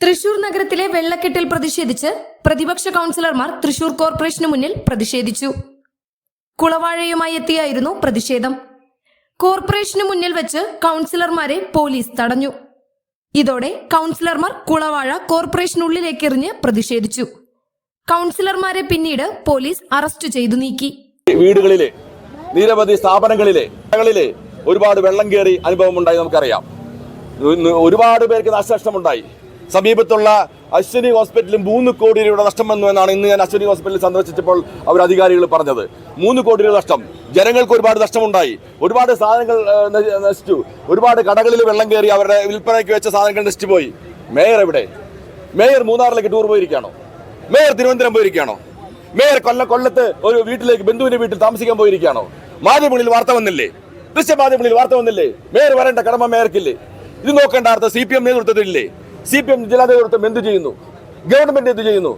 തൃശൂർ നഗരത്തിലെ വെള്ളക്കെട്ടിൽ പ്രതിഷേധിച്ച് പ്രതിപക്ഷ കൗൺസിലർമാർ തൃശൂർ കോർപ്പറേഷന് മുന്നിൽ പ്രതിഷേധിച്ചു. കുളവാഴയുമായി എത്തിയായിരുന്നു പ്രതിഷേധം. കോർപ്പറേഷന് മുന്നിൽ വെച്ച് കൗൺസിലർമാരെ പോലീസ് തടഞ്ഞു. ഇതോടെ കൗൺസിലർമാർ കുളവാഴ കോർപ്പറേഷനുള്ളിലേക്ക് എറിഞ്ഞ് പ്രതിഷേധിച്ചു. കൗൺസിലർമാരെ പിന്നീട് പോലീസ് അറസ്റ്റ് ചെയ്തു നീക്കി. വീടുകളിലെ നിരവധി സ്ഥാപനങ്ങളിലെ ഒരുപാട് വെള്ളം കയറി അനുഭവം ഉണ്ടായി നമുക്കറിയാം ഒരുപാട് പേർക്ക് നാശനഷ്ടമുണ്ടായി. സമീപത്തുള്ള അശ്വിനി ഹോസ്പിറ്റലിൽ മൂന്ന് കോടി രൂപയുടെ നഷ്ടം വന്നു എന്നാണ് ഇന്ന് ഞാൻ അശ്വിനി ഹോസ്പിറ്റലിൽ സന്ദർശിച്ചപ്പോൾ അവർ അധികാരികൾ പറഞ്ഞത്. മൂന്ന് കോടി രൂപ നഷ്ടം. ജനങ്ങൾക്ക് ഒരുപാട് നഷ്ടമുണ്ടായി. ഒരുപാട് സാധനങ്ങൾ നശിച്ചു. ഒരുപാട് കടകളിൽ വെള്ളം കയറി അവരുടെ വിൽപ്പനയ്ക്ക് വെച്ച സാധനങ്ങൾ നശിച്ചു പോയി മേയർ എവിടെ? മേയർ മൂന്നാറിലേക്ക് ടൂർ പോയിരിക്കുകയാണോ? മേയർ തിരുവനന്തപുരം പോയിരിക്കുകയാണോ? മേയർ കൊല്ല കൊല്ലത്ത് ഒരു വീട്ടിലേക്ക് ബന്ധുവിന്റെ വീട്ടിൽ താമസിക്കാൻ പോയിരിക്കുകയാണോ? മാധ്യമങ്ങളിൽ വാർത്ത വന്നില്ലേ? ദൃശ്യമാധ്യമങ്ങളിൽ വാർത്ത വന്നില്ലേ? മേയർ വരേണ്ട കടമ മേയർക്കില്ലേ? ഇത് നോക്കേണ്ട അർത്ഥം സി പി എം നേതൃത്വത്തിലില്ലേ? സി പി എം ജില്ലാ നേതൃത്വം എന്ത് ചെയ്യുന്നു? ഗവൺമെന്റ് എന്ത് ചെയ്യുന്നു?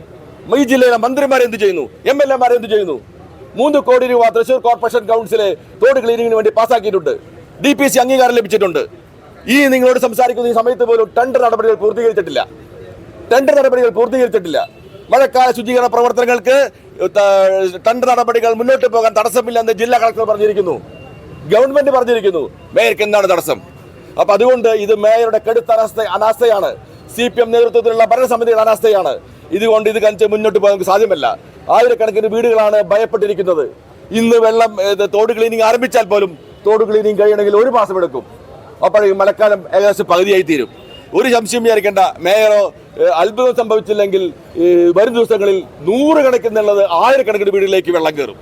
ഈ ജില്ലയിലെ മന്ത്രിമാർ എന്ത് ചെയ്യുന്നു? എം എൽ എമാർ എന്ത് ചെയ്യുന്നു? മൂന്ന് കോടി രൂപ തൃശൂർ കോർപ്പറേഷൻ കൗൺസിലെ തോട് ക്ലീനിങ്ങിന് വേണ്ടി പാസ്സാക്കിയിട്ടുണ്ട്. ഡി പി സി അംഗീകാരം ലഭിച്ചിട്ടുണ്ട്. ഈ നിങ്ങളോട് സംസാരിക്കുന്ന ഈ സമയത്ത് പോലും ടെൻഡർ നടപടികൾ പൂർത്തീകരിച്ചിട്ടില്ല. ടെൻഡർ നടപടികൾ പൂർത്തീകരിച്ചിട്ടില്ല. മഴക്കാല ശുചീകരണ പ്രവർത്തനങ്ങൾക്ക് ടെൻഡർ നടപടികൾ മുന്നോട്ട് പോകാൻ തടസ്സമില്ലെന്ന് ജില്ലാ കളക്ടർ പറഞ്ഞിരിക്കുന്നു. ഗവൺമെന്റ് പറഞ്ഞിരിക്കുന്നു മേയർക്ക് എന്താണ് തടസ്സം? അപ്പൊ അതുകൊണ്ട് ഇത് മേയറുടെ കടുത്ത അനാസ്ഥയാണ്. സി പി എം നേതൃത്വത്തിലുള്ള ഭരണസമിതിയുടെ അനാസ്ഥയാണ് ഇതുകൊണ്ട് ഇത് കണിച്ച് മുന്നോട്ട് പോകാൻ സാധ്യമല്ല. ആയിരക്കണക്കിന് വീടുകളാണ് ഭയപ്പെട്ടിരിക്കുന്നത്. ഇന്ന് വെള്ളം തോട് ക്ലീനിങ് ആരംഭിച്ചാൽ പോലും തോട് ക്ലീനിങ് കഴിയണമെങ്കിൽ ഒരു മാസം എടുക്കും. അപ്പോഴേക്കും മഴക്കാലം ഏകദേശം പകുതിയായി തീരും ഒരു സംശയം വിചാരിക്കേണ്ട മേയറോ അത്ഭുതം സംഭവിച്ചില്ലെങ്കിൽ വരും ദിവസങ്ങളിൽ നൂറുകണക്കിനുള്ളത് ആയിരക്കണക്കിന് വീടുകളിലേക്ക് വെള്ളം കയറും.